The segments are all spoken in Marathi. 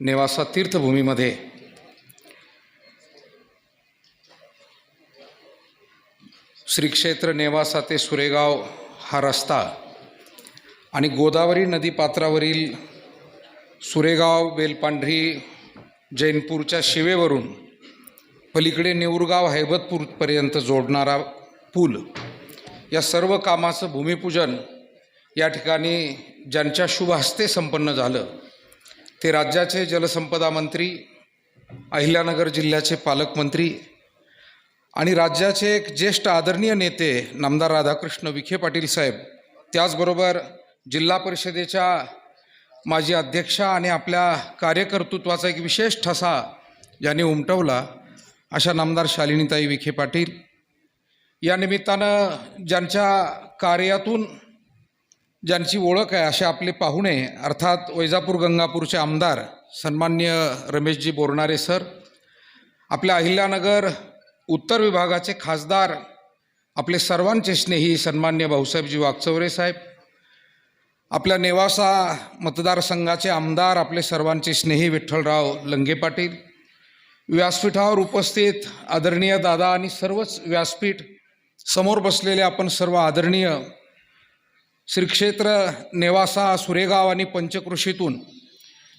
नेवासा तीर्थभूमीमध्ये. श्री क्षेत्र नेवासा ते सुरेगाव हा रस्ता आणि गोदावरी नदीपात्रावरील सुरेगाव बेलपांढरी जैनपूरच्या शिवेवरून पलीकडे नेऊरगाव हैबतपूरपर्यंत जोडणारा पूल. या सर्व कामाचं भूमिपूजन या ठिकाणी ज्यांच्या शुभ हस्ते संपन्न झालं ते राज्याचे जलसंपदा मंत्री अहिल्यानगर जिल्ह्याचे पालकमंत्री आणि राज्याचे एक ज्येष्ठ आदरणीय नेते नामदार राधाकृष्ण विखे पाटील साहेब त्याचबरोबर जिल्हा परिषदेच्या माजी अध्यक्षा आणि आपल्या कार्यकर्तृत्वाचा एक विशेष ठसा ज्यांनी उमटवला अशा नामदार शालिनीताई विखे पाटील. या निमित्तानं ज्यांच्या कार्यातून ज्यांची ओळख आहे असे आपले पाहुणे अर्थात वैजापूर गंगापूरचे आमदार सन्मान्य रमेशजी बोरणारे सर आपल्या अहिल्यानगर उत्तर विभागाचे खासदार आपले सर्वांचे स्नेही सन्मान्य भाऊसाहेबजी वागचौरे साहेब आपल्या नेवासा मतदारसंघाचे आमदार आपले सर्वांचे स्नेही विठ्ठलराव लंगे पाटील व्यासपीठावर उपस्थित आदरणीय दादा आणि सर्वच व्यासपीठ समोर बसलेले आपण सर्व आदरणीय श्रीक्षेत्र नेवासा सुरेगाव आणि पंचकृषीतून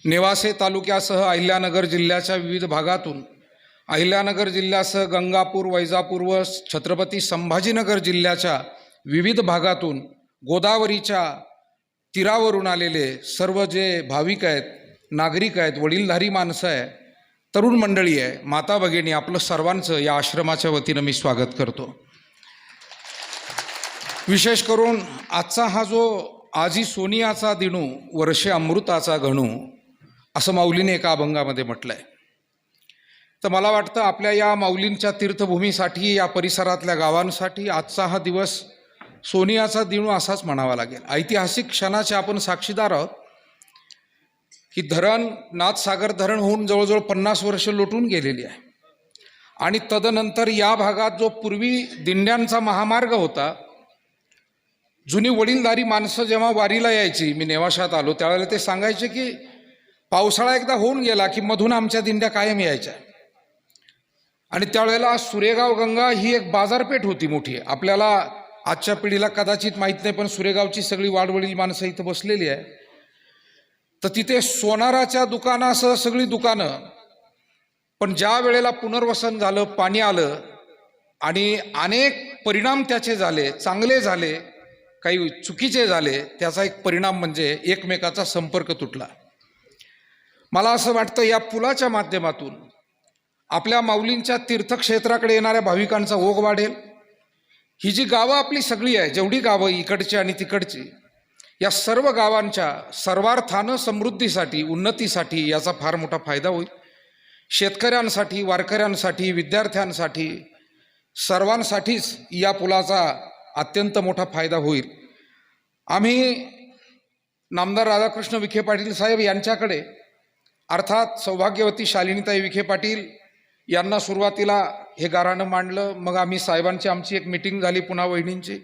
नेवासे तालुक्यासह अहिल्यानगर जिल्ह्याच्या विविध भागातून अहिल्यानगर जिल्ह्यासह गंगापूर वैजापूर व छत्रपती संभाजीनगर जिल्ह्याच्या विविध भागातून गोदावरीच्या तीरावरून आलेले सर्व जे भाविक आहेत नागरिक आहेत वडीलधारी माणसं आहे तरुण मंडळी आहे माता भगिनी आपलं सर्वांचं या आश्रमाच्या वतीनं मी स्वागत करतो. विशेष करून आजचा हा जो आजी सोनियाचा दिनू वर्षे अमृताचा गणू असं माऊलीने एका अभंगामध्ये म्हटलं आहे तर मला वाटतं आपल्या या माऊलींच्या तीर्थभूमीसाठी या परिसरातल्या गावांसाठी आजचा हा दिवस सोनियाचा दिनू असाच म्हणावा लागेल. ऐतिहासिक क्षणाचे आपण साक्षीदार आहोत ही धरण नाथसागर धरण होऊन जवळजवळ पन्नास वर्ष लोटून गेलेली आहे. आणि तदनंतर या भागात जो पूर्वी दिंड्यांचा महामार्ग होता जुनी वडीलधारी माणसं जेव्हा वारीला यायची मी नेवाशात आलो त्यावेळेला ते सांगायचे की पावसाळा एकदा होऊन गेला की मधून आमच्या दिंड्या कायम यायच्या. आणि त्यावेळेला सुरेगाव गंगा ही एक बाजारपेठ होती मोठी. आपल्याला आजच्या पिढीला कदाचित माहीत नाही पण सुरेगावची सगळी वाडवडील माणसं इथं बसलेली आहे. तर तिथे सोनाराच्या दुकानासह सगळी दुकानं. पण ज्या वेळेला पुनर्वसन झालं पाणी आलं आणि अनेक परिणाम त्याचे झाले चांगले झाले काही चुकीचे झाले त्याचा एक परिणाम म्हणजे एकमेकाचा संपर्क तुटला. मला असं वाटतं या पुलाच्या माध्यमातून आपल्या माऊलींच्या तीर्थक्षेत्राकडे येणाऱ्या भाविकांचा ओघ वाढेल. ही जी गावं आपली सगळी आहे जेवढी गावं इकडची आणि तिकडची या सर्व गावांच्या सर्वार्थानं समृद्धीसाठी उन्नतीसाठी याचा फार मोठा फायदा होईल. शेतकऱ्यांसाठी वारकऱ्यांसाठी विद्यार्थ्यांसाठी सर्वांसाठीच या पुलाचा अत्यंत मोठा फायदा होईल. आम्ही नामदार राधाकृष्ण विखे पाटील साहेब यांच्याकडे अर्थात सौभाग्यवती शालिनीताई विखे पाटील यांना सुरुवातीला हे गाराणं मांडलं. मग आम्ही साहेबांची आमची एक मिटिंग झाली पुन्हा वहिनींची.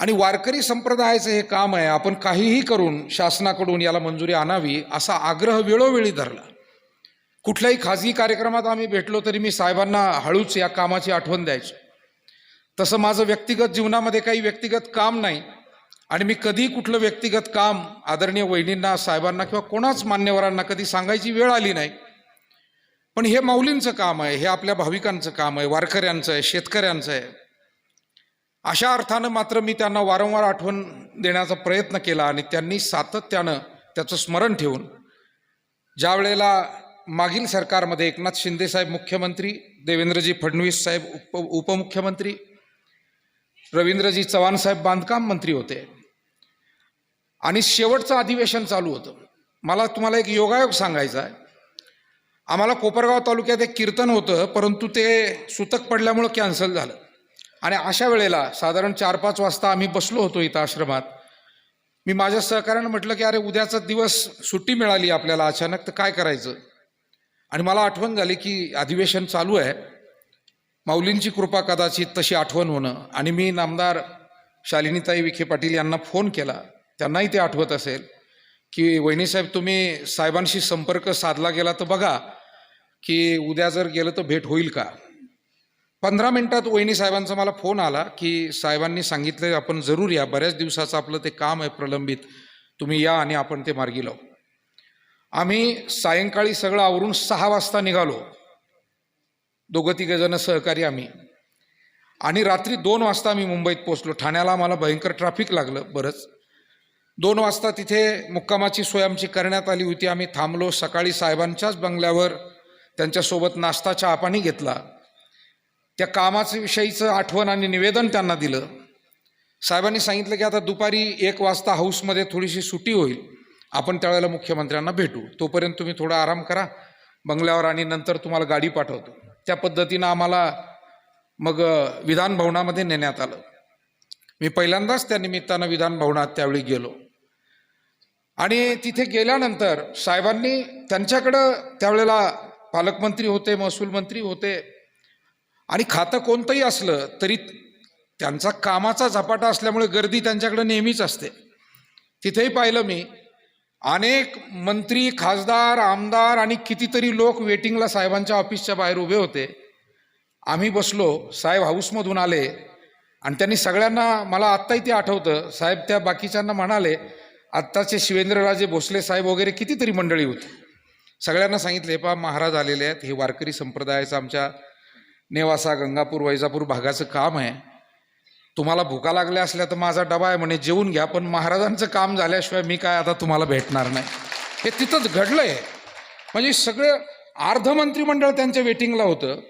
आणि वारकरी संप्रदायाचं हे काम आहे आपण काहीही करून शासनाकडून याला मंजुरी आणावी असा आग्रह वेळोवेळी धरला. कुठल्याही खाजगी कार्यक्रमात आम्ही भेटलो तरी मी साहेबांना हळूच या कामाची आठवण द्यायचो. तसं माझं व्यक्तिगत जीवनामध्ये काही व्यक्तिगत काम नाही. आणि मी कधी कुठलं व्यक्तिगत काम आदरणीय वहिनींना साहेबांना किंवा कोणाच मान्यवरांना कधी सांगायची वेळ आली नाही. पण हे माऊलींचं काम आहे हे आपल्या भाविकांचं काम आहे वारकऱ्यांचं आहे शेतकऱ्यांचं आहे. अशा अर्थानं मात्र मी त्यांना वारंवार आठवण देण्याचा प्रयत्न केला आणि त्यांनी सातत्यानं त्याचं स्मरण ठेवून ज्या वेळेला मागील सरकारमध्ये एकनाथ शिंदेसाहेब मुख्यमंत्री देवेंद्रजी फडणवीस साहेब उप उपमुख्यमंत्री रवींद्रजी चव्हाण साहेब बांधकाम मंत्री होते. आणि शेवटचं अधिवेशन चालू होतं. मला तुम्हाला एक योगायोग सांगायचा आहे. आम्हाला कोपरगाव तालुक्यात एक कीर्तन होतं परंतु ते सुतक पडल्यामुळं कॅन्सल झालं. आणि अशा वेळेला साधारण चार पाच वाजता आम्ही बसलो होतो इथं आश्रमात. मी माझ्या सहकार्यानं म्हटलं की अरे उद्याचा दिवस सुट्टी मिळाली आपल्याला अचानक तर काय करायचं? आणि मला आठवण झाली की अधिवेशन चालू आहे. माऊलींची कृपा कदाचित तशी आठवण होणं. आणि मी नामदार शालिनीताई विखे पाटील यांना फोन केला. त्यांनाही ते आठवत असेल की वहिनीसाहेब तुम्ही साहेबांशी संपर्क साधला गेला तर बघा की उद्या जर गेलं तर भेट होईल का? पंधरा मिनटात वहिनी साहेबांचा मला फोन आला की साहेबांनी सांगितलं आपण जरूर या. बऱ्याच दिवसाचं आपलं ते काम आहे प्रलंबित. तुम्ही या आणि आपण ते मार्गी लावू. आम्ही सायंकाळी सगळं आवरून सहा वाजता निघालो. दोघं तिघंजणं सहकारी आम्ही. आणि रात्री दोन वाजता आम्ही मुंबईत पोचलो ठाण्याला आम्हाला भयंकर ट्रॅफिक लागलं बरंच. दोन वाजता तिथे मुक्कामाची सोय आमची करण्यात आली होती. आम्ही थांबलो. सकाळी साहेबांच्याच बंगल्यावर त्यांच्यासोबत नाश्ता चहा पाणी घेतला. त्या कामाचं विषयीचं आठवण आणि निवेदन त्यांना दिलं. साहेबांनी सांगितलं की आता दुपारी एक वाजता हाऊसमध्ये थोडीशी सुटी होईल. आपण त्यावेळेला मुख्यमंत्र्यांना भेटू. तोपर्यंत तुम्ही थोडा आराम करा. बंगल्यावर आणि नंतर तुम्हाला गाडी पाठवतो. त्या पद्धतीनं आम्हाला मग विधानभवनामध्ये विधान भवनामध्ये नेण्यात आलं. मी पहिल्यांदाच त्या निमित्तानं विधान भवनात त्यावेळी गेलो. आणि तिथे गेल्यानंतर साहेबांनी त्यांच्याकडं त्यावेळेला पालकमंत्री होते महसूल मंत्री होते आणि खातं कोणतंही असलं तरी त्यांचा कामाचा झपाटा असल्यामुळे गर्दी त्यांच्याकडे नेहमीच असते. तिथेही पाहिलं मी अनेक मंत्री खासदार आमदार आणि कितीतरी लोक वेटिंगला साहेबांच्या ऑफिसच्या बाहेर उभे होते. आम्ही बसलो साहेब हाऊसमधून आले आणि त्यांनी सगळ्यांना मला आत्ताही ते आठवतं साहेब त्या बाकीच्यांना म्हणाले आत्ताचे शिवेंद्रराजे भोसले साहेब वगैरे कितीतरी मंडळी होती. सगळ्यांना सांगितले पा महाराज आलेले आहेत हे वारकरी संप्रदायाचं आमच्या नेवासा गंगापूर वैजापूर भागाचं काम आहे. तुम्हाला भुका लागल्या असल्या तर माझा डबा आहे म्हणे जेवून घ्या पण महाराजांचं काम झाल्याशिवाय मी काय आता तुम्हाला भेटणार नाही. हे तिथंच घडलं आहे म्हणजे सगळं अर्ध मंत्रिमंडळ त्यांच्या वेटिंगला होतं.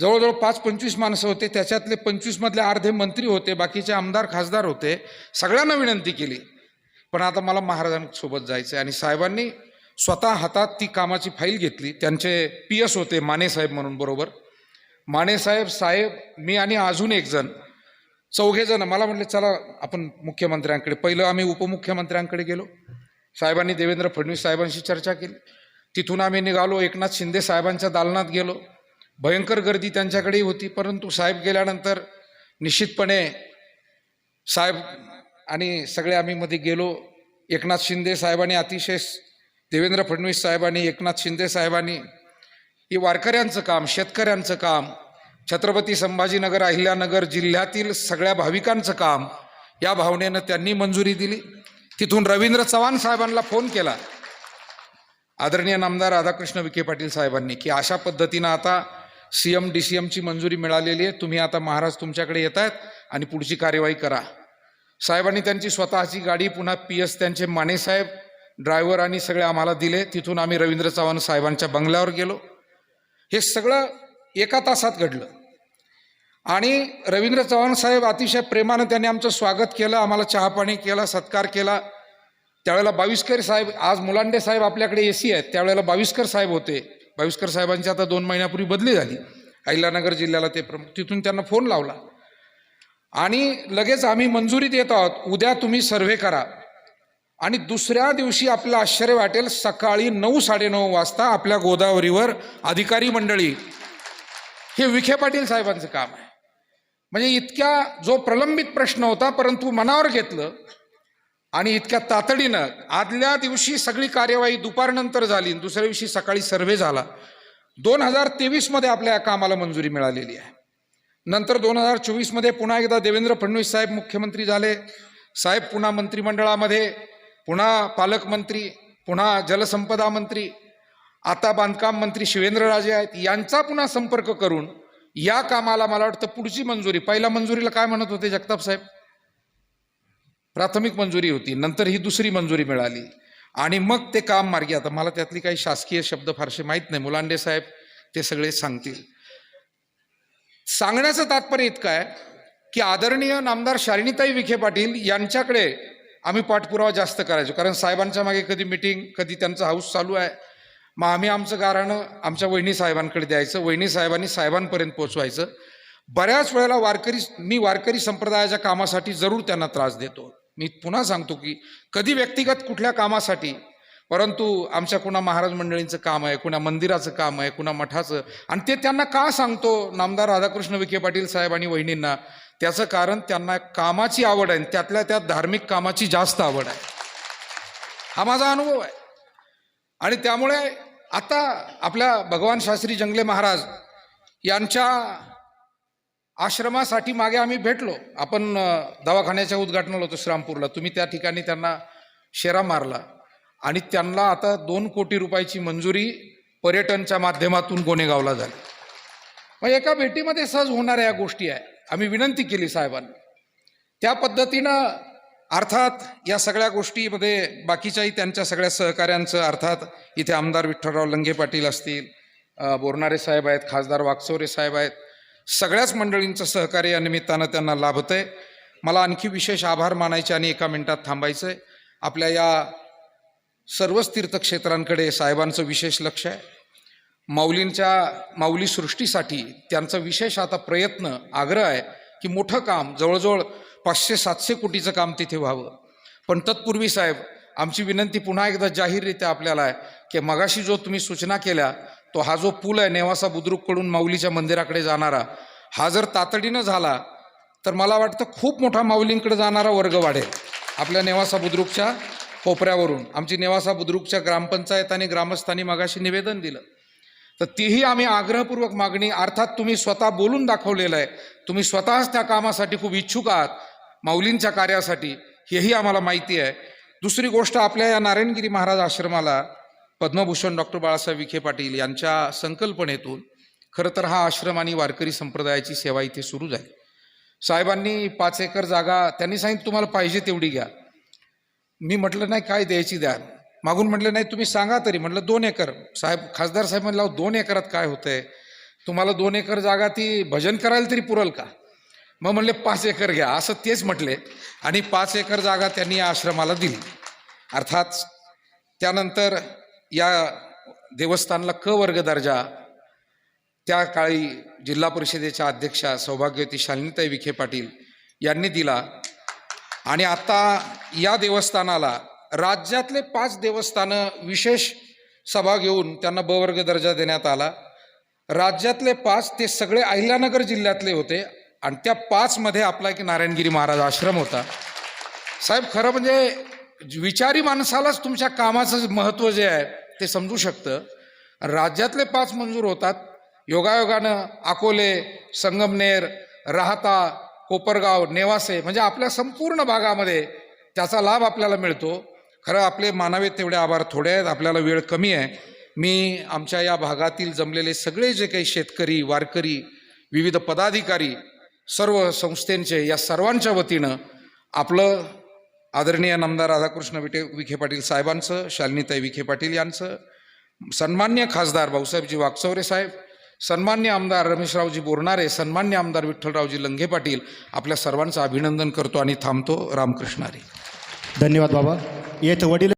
जवळजवळ पाच पंचवीस माणसं होते. त्याच्यातले पंचवीसमधले अर्धे मंत्री होते बाकीचे आमदार खासदार होते. सगळ्यांना विनंती केली. पण आता मला महाराजांसोबत जायचं आहे आणि साहेबांनी स्वतः हातात ती कामाची फाईल घेतली. त्यांचे पी एस होते माने साहेब म्हणून बरोबर. माने साहेब साहेब मी आणि अजून एक जण. चौघे जण. मला म्हटले चला आपण मुख्यमंत्र्यांकडे पहिलं आम्ही उपमुख्यमंत्र्यांकडे गेलो. साहेबांनी देवेंद्र फडणवीस साहेबांशी चर्चा केली. तिथून आम्ही निघालो. एकनाथ शिंदे साहेबांच्या दालनात गेलो. भयंकर गर्दी त्यांच्याकडेही होती. परंतु साहेब गेल्यानंतर निश्चितपणे साहेब आणि सगळे आम्ही मध्ये गेलो. एकनाथ शिंदे साहेबांनी अतिशय देवेंद्र फडणवीस साहेबांनी एकनाथ शिंदे साहेबांनी हे वारकऱ्यांचं काम शेतकऱ्यांचं काम छत्रपती संभाजीनगर अहिल्यानगर जिल्ह्यातील सगळ्या भाविकांचं काम या भावनेनं त्यांनी मंजुरी दिली. तिथून रवींद्र चव्हाण साहेबांना फोन केला. आदरणीय नामदार राधाकृष्ण विखे पाटील साहेबांनी की अशा पद्धतीनं आता सी एम डी सी एमची मंजुरी मिळालेली आहे. तुम्ही आता महाराज तुमच्याकडे येत आहेत आणि पुढची कार्यवाही करा. साहेबांनी त्यांची स्वतःची गाडी पुन्हा पी एस त्यांचे मानेसाहेब ड्रायव्हर आणि सगळे आम्हाला दिले. तिथून आम्ही रवींद्र चव्हाण साहेबांच्या बंगल्यावर गेलो. हे सगळं एका तासात घडलं. आणि रवींद्र चव्हाण साहेब अतिशय प्रेमानं त्यांनी आमचं स्वागत केलं आम्हाला चहापाणी केला सत्कार केला. त्यावेळेला बाविस्कर साहेब आज मुलांडे साहेब आपल्याकडे ए सी आहेत. त्यावेळेला बाविस्कर साहेब होते. बाविस्कर साहेबांची आता दोन महिन्यापूर्वी बदली झाली. अहिल्यानगर जिल्ह्याला ते प्रमुख. तिथून त्यांना फोन लावला. आणि लगेच आम्ही मंजुरी येत आहोत. उद्या तुम्ही सर्व्हे करा. आणि दुसऱ्या दिवशी आपलं आश्चर्य वाटेल सकाळी नऊ साडेनऊ वाजता आपल्या गोदावरीवर अधिकारी मंडळी. हे विखे पाटील साहेबांचं काम आहे. म्हणजे इतक्या जो प्रलंबित प्रश्न होता परंतु मनावर घेतलं आणि इतक्या तातडीनं आदल्या दिवशी सगळी कार्यवाही दुपारनंतर झाली दुसऱ्या दिवशी सकाळी सर्व्हे झाला. दोन हजार तेवीसमध्ये आपल्या या कामाला मंजुरी मिळालेली आहे. नंतर दोन हजार चोवीसमध्ये पुन्हा एकदा देवेंद्र फडणवीस साहेब मुख्यमंत्री झाले. साहेब पुन्हा मंत्रिमंडळामध्ये पुन्हा पालकमंत्री पुन्हा जलसंपदा मंत्री आता बांधकाम मंत्री शिवेंद्रराजे आहेत. यांचा पुन्हा संपर्क करून या कामाला मला वाटतं पुढची मंजुरी पहिल्या मंजुरीला काय म्हणत होते जगताप साहेब? प्राथमिक मंजुरी होती नंतर ही दुसरी मंजुरी मिळाली. आणि मग ते काम मार्गी आता मला त्यातली काही शासकीय शब्द फारसे माहीत नाही मुलांडे साहेब ते सगळे सांगतील. सांगण्याचं तात्पर्य इतकं आहे की आदरणीय नामदार शालिनीताई विखे पाटील यांच्याकडे आम्ही पाठपुरावा जास्त करायचो. कारण साहेबांच्या मागे कधी मिटिंग कधी त्यांचा हाऊस चालू आहे मग आम्ही आमचं गाराणं आमच्या वहिनी साहेबांकडे द्यायचं वहिनी साहेबांनी साहेबांपर्यंत पोचवायचं बऱ्याच वेळेला वारकरी मी वारकरी संप्रदायाच्या कामासाठी जरूर त्यांना त्रास देतो. मी पुन्हा सांगतो की कधी व्यक्तिगत कुठल्या कामासाठी परंतु आमच्या कुणा महाराज मंडळींचं काम आहे कुणा मंदिराचं काम आहे कुणा मठाचं आणि ते त्यांना का सांगतो? नामदार राधाकृष्ण विखे पाटील साहेब आणि वहिनींना. त्याचं कारण त्यांना कामाची आवड आहे आणि त्यातल्या त्यात धार्मिक कामाची जास्त आवड आहे. हा माझा अनुभव आहे. आणि त्यामुळे आता आपल्या भगवान शास्त्री जंगले महाराज यांच्या आश्रमासाठी मागे आम्ही भेटलो. आपण दवाखान्याच्या उद्घाटनाला होतो श्रामपूरला तुम्ही त्या ठिकाणी त्यांना शेरा मारला. आणि त्यांना आता दोन कोटी रुपयाची मंजुरी पर्यटनच्या माध्यमातून गोनेगावला झाली. मग एका भेटीमध्ये सहज होणाऱ्या या गोष्टी आहे. आम्ही विनंती केली साहेबांनी. त्या पद्धतीनं अर्थात या सगळ्या गोष्टीमध्ये बाकीच्याही त्यांच्या सगळ्या सहकाऱ्यांचं अर्थात इथे आमदार विठ्ठलराव लंगे पाटील असतील बोरणारे साहेब आहेत खासदार वाकचोरे साहेब आहेत सगळ्याच मंडळींचं सहकार्य या निमित्तानं त्यांना लाभतंय. मला आणखी विशेष आभार मानायचे आणि एका मिनिटात थांबायचं आहे आपल्या या सर्वच तीर्थक्षेत्रांकडे साहेबांचं विशेष लक्ष आहे. माऊलींच्या माऊली सृष्टीसाठी त्यांचा विशेष आता प्रयत्न आग्रह आहे की मोठं काम जवळजवळ पाचशे सातशे कोटीचं काम तिथे व्हावं. पण तत्पूर्वी साहेब आमची विनंती पुन्हा एकदा जाहीररित्या आपल्याला आहे की मगाशी जो तुम्ही सूचना केल्या तो हा जो पूल आहे नेवासा बुद्रुककडून माऊलीच्या मंदिराकडे जाणारा हा जर तातडीनं झाला तर मला वाटतं खूप मोठा माऊलींकडे जाणारा वर्ग वाढेल. आपल्या नेवासा बुद्रुकच्या कोपऱ्यावरून. आमची नेवासा बुद्रुकच्या ग्रामपंचायत आणि ग्रामस्थांनी मगाशी निवेदन दिलं. तर तीही आम्ही आग्रहपूर्वक मागणी अर्थात तुम्ही स्वतः बोलून दाखवलेलं आहे. तुम्ही स्वतःच त्या कामासाठी खूप इच्छुक आहात. माऊलींच्या कार्यासाठी हेही आम्हाला माहिती आहे. दुसरी गोष्ट आपल्या या नारायणगिरी महाराज आश्रमाला पद्मभूषण डॉक्टर बाळासाहेब विखे पाटील यांच्या संकल्पनेतून खरं तर हा आश्रम आणि वारकरी संप्रदायाची सेवा इथे सुरू झाली. साहेबांनी पाच एकर जागा त्यांनी सांगितलं तुम्हाला पाहिजे तेवढी घ्या. मी म्हटलं नाही काय द्यायची द्या. मागून म्हटलं नाही तुम्ही सांगा तरी. म्हटलं दोन एकर. साहेब खासदार साहेब म्हणला दोन एकरात काय होतंय? तुम्हाला दोन एकर जागा ती भजन करायला तरी पुरल का? मग म्हणले पाच एकर घ्या. असं तेच म्हटले आणि पाच एकर जागा त्यांनी या आश्रमाला दिली. अर्थात त्यानंतर या देवस्थानला क वर्ग दर्जा त्या काळी जिल्हा परिषदेच्या अध्यक्षा सौभाग्यवती शालिनीताई विखे पाटील यांनी दिला. आणि आता या देवस्थानाला राज्यातले पाच देवस्थानं विशेष सभा घेऊन त्यांना ब वर्ग दर्जा देण्यात आला. राज्यातले पाच ते सगळे अहिल्यानगर जिल्ह्यातले होते. आणि त्या पाचमध्ये आपला एक नारायणगिरी महाराज आश्रम होता. साहेब खरं म्हणजे विचारी माणसालाच तुमच्या कामाचं महत्त्व जे आहे ते समजू शकतं. राज्यातले पाच मंजूर होतात. योगायोगानं अकोले संगमनेर राहता कोपरगाव नेवासे म्हणजे आपल्या संपूर्ण भागामध्ये त्याचा लाभ आपल्याला मिळतो. खरं आपले मानावे तेवढे आभार थोडे आहेत. आपल्याला वेळ कमी आहे. मी आमच्या या भागातील जमलेले सगळे जे काही शेतकरी वारकरी विविध पदाधिकारी सर्व संस्थेंचे या सर्वांच्या वतीनं आपलं आदरणीय नामदार राधाकृष्ण विटे विखे पाटील साहेबांचं शालिनीताई विखे पाटील यांचं सन्मान्य खासदार भाऊसाहेबजी वागचौरे साहेब सन्मान्य आमदार रमेशरावजी बोरणारे सन्मान्य आमदार विठ्ठलरावजी लंघे पाटील आपल्या सर्वांचं अभिनंदन करतो आणि थांबतो रामकृष्णारी. धन्यवाद बाबा. येत वडील